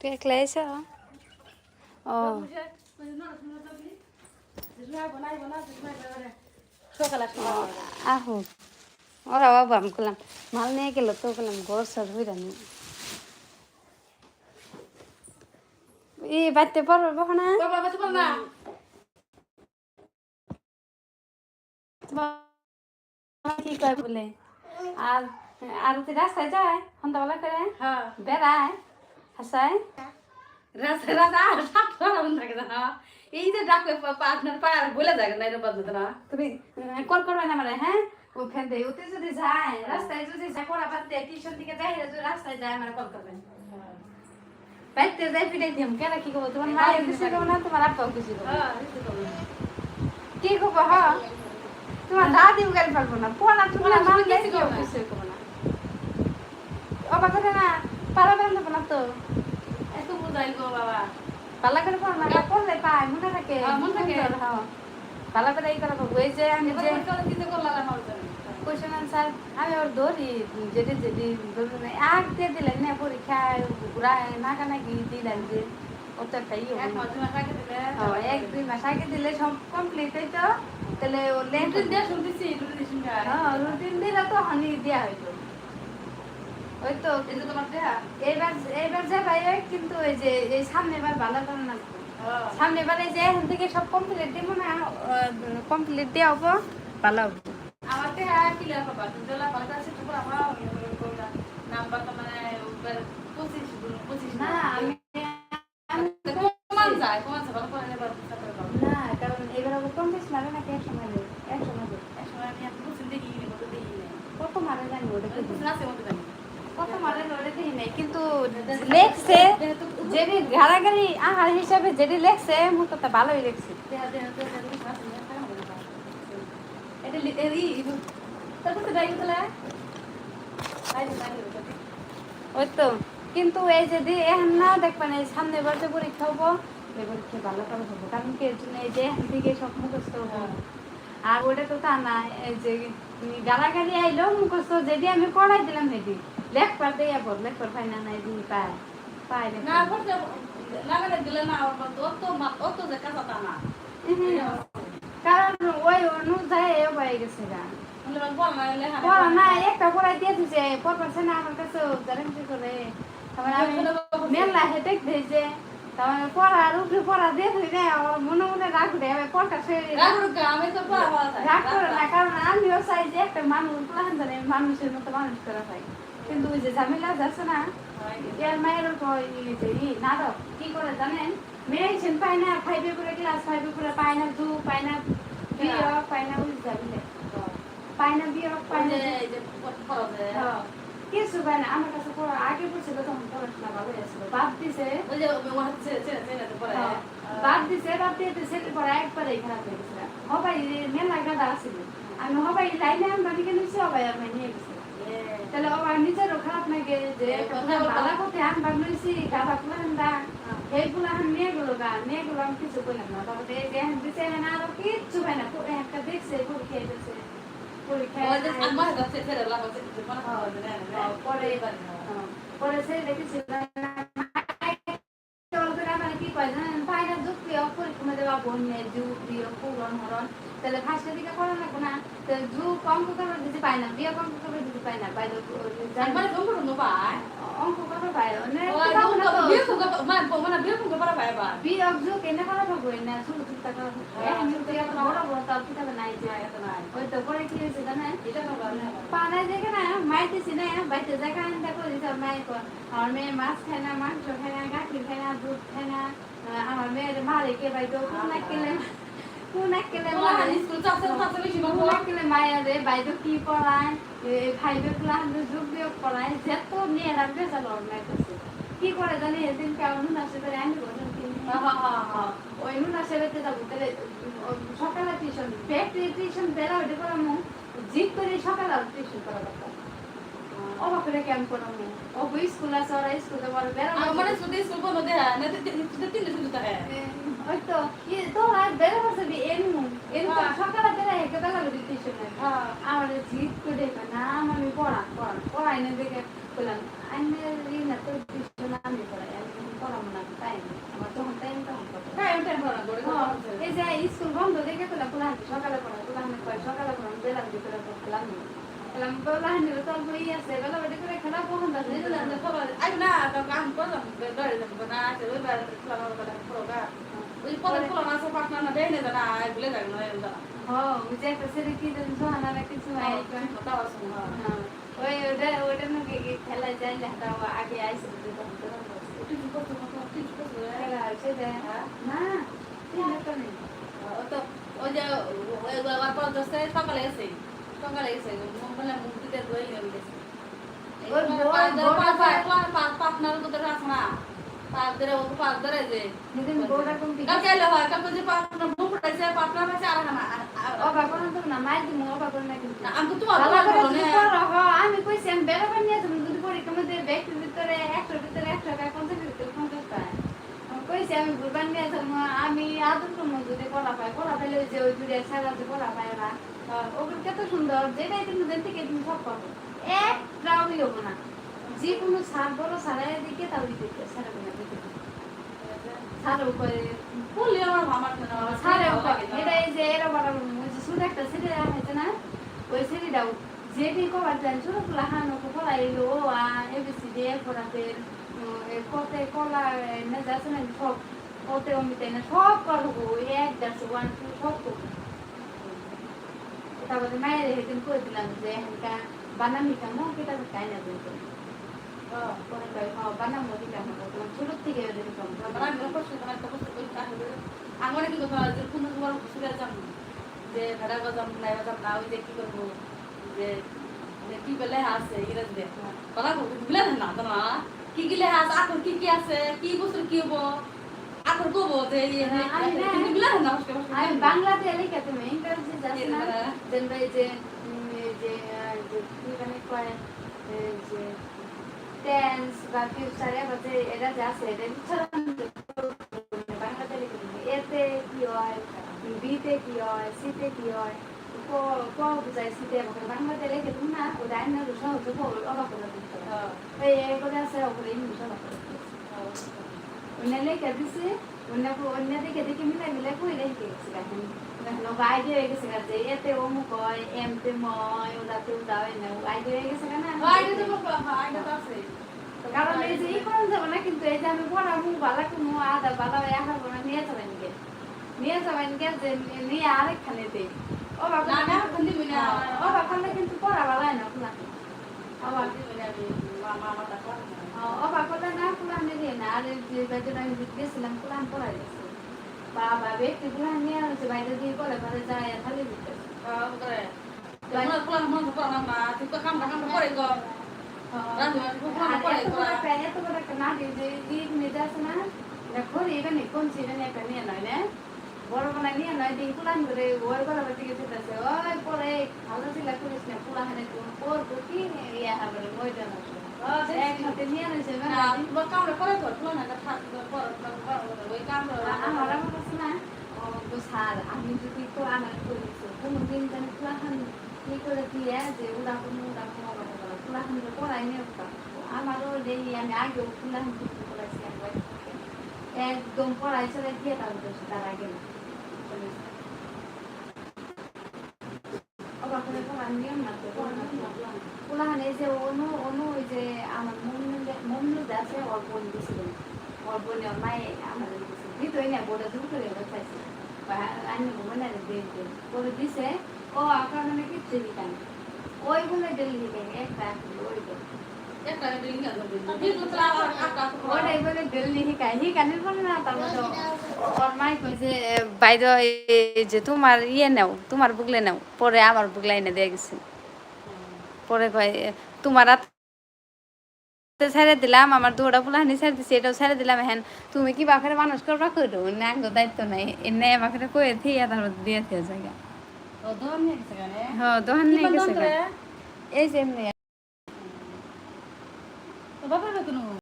তুই একলা ও আহো ওরা বাবা আমি করলাম মাল নিয়ে গেল তো করলাম ঘর সর হইরা নি ই বাড়তে পারবে না কি কয় বলে আর আর রাস্তায় যায় সন্ধ্যাবেলা করে বেড়ায় হাসায় রাস্তা রাস্তা সাপ থাকে না এই যে ডাকলে আপনার পায়ের বলে যায় না এরকম বাজে না তুমি কল করবে না মানে হ্যাঁ? ওখান থেকে ওতে যদি যায় রাস্তায় যদি যায় পড়া বাদ দিয়ে টিউশন থেকে যাই যদি রাস্তায় যায় মানে কল করবেন। বাইতে যাই ফিরে দিম কেন কি করব? তোমার মা কিছু করব না তোমার আব্বাও কিছু করব। হ্যাঁ। কি করব হ তোমার দাদিও গাড়ি পারব না পড়া তুমি না পড়া তুমি মানলে কিছু করবে না। অবাক না পারা এত বুঝাই গো বাবা। পালা করে পড়ো না পড়লে পায় মনে থাকে। হ্যাঁ, মনে থাকে। হ্যাঁ। পালা করে এই করে যে আমি যে দিতে করলাম কোশ্চেন আনসার আমি ওর ধরি যেটি যেটি ধরুন আগ দিয়ে দিলেন না পরীক্ষায় ঘুরায় দিলেন যে ও ইয়ে এক দুই মাস আগে দিলে হ্যাঁ, সব কমপ্লিট হইতো। তাহলে ও লেট রুটিন দিয়ে শুনতেছি রুটিন শুনতে হ্যাঁ। রুটিন দিলে তো হানি দেওয়া হইতো। ওই তো এই যে তোমার দেহা এইবার এইবার যে ভাই কিন্তু ওই যে এই সামনে বার ভালো করে না। সামনে বারে যে এখান থেকে সব কমপ্লিট দিব না কমপ্লিট দেওয়া হব। ভালো হব। আমার দেহা ক্লিয়ার পাবা কিন্তু লা পাল্টা আছে তো আমার নাম্বার তো মানে পঁচিশ পঁচিশ না আমি কমান যায় কমান যায় ভালো করে এবার না কারণ এবার আবার কম বেশি মারে নাকি একশো মারে একশো মারে। একসময় আমি এত পঁচিশ দেখি কত মারে জানি ওটা কি আছে মতো জানি? কিন্তু লেখছে যেটি গাড়াগাড়ি আহার হিসাবে যেটি লেখছে মুখ তো ভালোই লেখছে। ওই তো কিন্তু এই যে দি এখন না দেখবেন এই সামনে বার যে পরীক্ষা হব এই পরীক্ষা ভালো করে হব কারণ কি এর জন্য এই যে এখান থেকে সব মুখস্থ হব। আর ওটা তো তা না এই যে গালাগালি আইলো মুখস্থ যেটি আমি পড়াই দিলাম সেটি লেখবার দিয়ে পর লেখবার পাই না নাই দিই পায় পায়। না করতে লাগালে দিলে না আমার তো অত মা- অত যে কাঁচা তা না কারণ ওই অনুযায়ী এ হয়ে গেছে গা লেখা পড়া না একটা পড়াই দিয়ে দিছে পর না আমার কাছে গ্যারান্টি করে তারপরে আমি মেলা হেঁটে দিয়েছে তারপরে পড়া আর পড়া দিয়ে দিই না আমার মনে মনে রাখ দেয় আমি আমি তো রাগ করে না কারণ আমিও চাই যে একটা মানুষ মানুষের মতো মানুষ করে পাই কিন্তু ওই যে ঝামেলা যাচ্ছে না এর মায়ের নাটক কি করে জানেন? মেডিসিন পায় না ফাইভে করে ক্লাস ফাইভে করে পায় না দু পায় না পায় না ওই যাবিলে পায় না পায় পড়া যায় হ্যাঁ। কিছু পায় না আমার কাছে আগে পড়ছিল তখন পড়াশোনা ভালো দিছে। ওই পড়া হ্যাঁ। বাদ দিছে বাদ দিয়ে দিছে পরে একবারে খারাপ হয়ে গেছে। হবাই মেলা গাদা আছিল আমি হবাই লাইনে আমরা দিকে নিছি হবাই আমি নিয়ে গেছি। তাহলে আমার নিজেরও খারাপ লাগে যে ভালো করতে হান্দা এইগুলো আমি নিয়ে গেলো গা নিয়ে গেলো আমি কিছু করলাম না তারপরে এই যে দিছে এখন আরও কিচ্ছু পাই না পুরো একটা দেখছে পরীক্ষা পরীক্ষা ওই যে আমার জানেন পায়না যুক্তি পরীক্ষা দেওয়া বন্যে প্রিয় পূরণ হরণ তাহলে ভাষা দিকে করা লাগবে না। তো যুগ অঙ্ক করবে দিতে পায় না বিয়ে অঙ্ক করবে দিতে পায় না পাইলে একবারে কম্পিউটার নো পায় অঙ্ক করবে পায় মানে বিয়ে মানে মানে বিয়ে ফুঙ্গা পড়া পায় বা বিয়ে যুগ এনে? করা পাবো না টাকা এখন যুক্তি এত বড় বড় তাও কিতাবে পানায় দেখে না মাইতেছি না বাইতে জায়গা আনতে করে দিতে মায়ের আমার মেয়ে মাছ খায় না মাংস খায় না গাখি খায় না দুধ খায় না আমার মেয়ের মারে কে বাইতে কোন কেলে কোন কেলে কোন মায়ের রে বাইতে কি পড়ায়? ভাইবে প্লান যোগ বিয়োগ পড়ায় যত নিয়ে রাখবে চলো অন্যায় করছে। কি করে জানি এদিন কেমন নুন আসে তাহলে হ্যাঁ ওই নুন আসে যাব তাহলে সকালে টিউশন ব্যাগ টিউশন বেলা ওইটা আমি জিপ করে সকালে টিউশন করা দরকার। অবাক করে কেন কোন আমি ও বই স্কুল আছে ওরা স্কুলে বড় বেড়া আমার যদি মানে স্কুল বন্ধ দেয় হ্যাঁ, না তো তিন দিন তো হ্যাঁ।, হ্যাঁ ওই তো কি তো রাত বেড়া বসে বি এন এন তো হ্যাঁ। সকালে বেড়া হেকে বেলা লবি টিউশনে আমার জিদ করে না আমি পড়া পড়া পড়াই না দেখে বললাম আমি রিনা তো টিউশন আমি পড়াই আমি পড়াবো না টাইম আমার তখন টাইম তখন টাইম টাইম সকালে পড়া বেলা খেলা আছে আছে আছে যায় আগে আইসে না না তো ওই যে সকালে এসে ও কোন হয় যে পড়াইছে আর না তো না দিমু না কিন্তু আমি তো ভালো করে বলো তুমি না করো, হ, আমি কইছি আমি বেলা বানিয়ে তুমি ভিতরে একশোর ভিতরে টাকা ভিতরে পঞ্চাশ টাকা আমি কইছি আমি নিয়ে আমি আদর যদি কলা পাই কলা পাইলে যে ওই দূরে সারাতে কলা পায় না কত সুন্দর। যেটাই কিন্তু দেন তুমি সব একটাও ইয়ে হব না। যে সার বড় সারাই দিকে তাও দিতে ওই সিঁড়িটাও যেটি কবার যান ছোট এলো ও আ এবিসিডি এর পড়াতে কতে, কলা না যাচ্ছে না, সব করব এক যাচ্ছে ওয়ান, টু, সব করব তারপরে মায়ের সেদিন করে দিলাম যে এখানকার বানামি কেমন কেটা খাই না কিন্তু কি কথা যে কোন না ওই কি করব যে কি বেলে আছে কি কি লেহা আছে কি কি আছে কি বস্তু কি হব আমি বাংলাতে লিখে তুমি ইংরেজি যাচ্ছি না দেন ভাই যে যে কি মানে কয় যে টেন্স বা ফিউচার এবার যে এটা যে আছে এটা বাংলাতে লিখে তুমি এতে কি হয় বিতে কি হয় সিতে কি হয় ক ক বুঝায় সিতে বাংলাতে লিখে তুমি না আইন না সহজ অবাক করে দিতে এই এগুলো আছে ওগুলো ইংলিশ অবাক করে দিতে অন্য লেখা দিছে অন্য অন্য দিকে দেখে মিলে মিলে কই রেখে গেছে দেখো আইডিয়া হয়ে গেছে যে এতে অমুক হয় এমতে ময় ওটাতে ওটা হয় না আইডিয়া হয়ে গেছে না কারণ এই যে ই করা যাবে না কিন্তু এই যে আমি পড়া মুখ বালা কোনো আদা বালা একা করে নিয়ে যাবেন গে নিয়ে যাবেন গে যে নিয়ে আরেকখানে দে ও বাবা না মিনা ও বাবা কিন্তু পড়া বালাই না খোলা আমার মিনা মামা মাতা কোরআন দিয়ে না আর যে বেতন আমি গেছিলাম কোরআন পড়াই গেছে বাবা ব্যক্তি কোরআন নিয়ে হচ্ছে বাইরে দিয়ে পড়ে পরে যায় খালি দিতে করে তোমরা কোলা তো না না তুই তো কাম কাম করে গো এত বড় কোন নিয়ে নয় বলা নিয়ে নয় দিন কোরআন করে ওর গলা বাতি গেছে ওই পরে ভালো ছিল করিস না কোরআন করব কি ইয়া হবে ময়দান স্যার আমি যদি তো আমার করেছি কোনো যেন কুলাখান কি করে দিয়ে যে ওরা কোনো ওরা কোনো কথা বলে তো পড়াই নিয়ে আমারও দেই আমি আগেও কিছু করেছি একদম পড়াই চলে দিয়ে তার তার আগে না করে পড়ার নিয়ম না তো এই যে অনু যে আমার মমনুদ আছে ওর বোন দিয়েছিলেন ওর বোনে ওর মায়ে আমার দিতই না বলে দূর করে চাইছে আমি মনে দিয়ে দিন বলে দিছে ও আপনার মানে কিচ্ছু দিতাম ওই বলে ডেলি একটা ওই না বাইদ যে তোমার ইয়ে নাও তোমার বুকলে নাও পরে আমার বুকলে এনে দিয়ে গেছে পরে কয় তোমার ছেড়ে দিলাম আমার দুটা ফুলাহানি ছেড়ে দিছি এটাও ছেড়ে দিলাম। হ্যাঁ তুমি কি বাপের মানুষ করবা করো না দায়িত্ব নাই। এনে আমাকে কয়ে থিয়া তারপর দিয়ে থিয়া জায়গা। হ্যাঁ দোহান নিয়ে গেছে এই যে এমনি।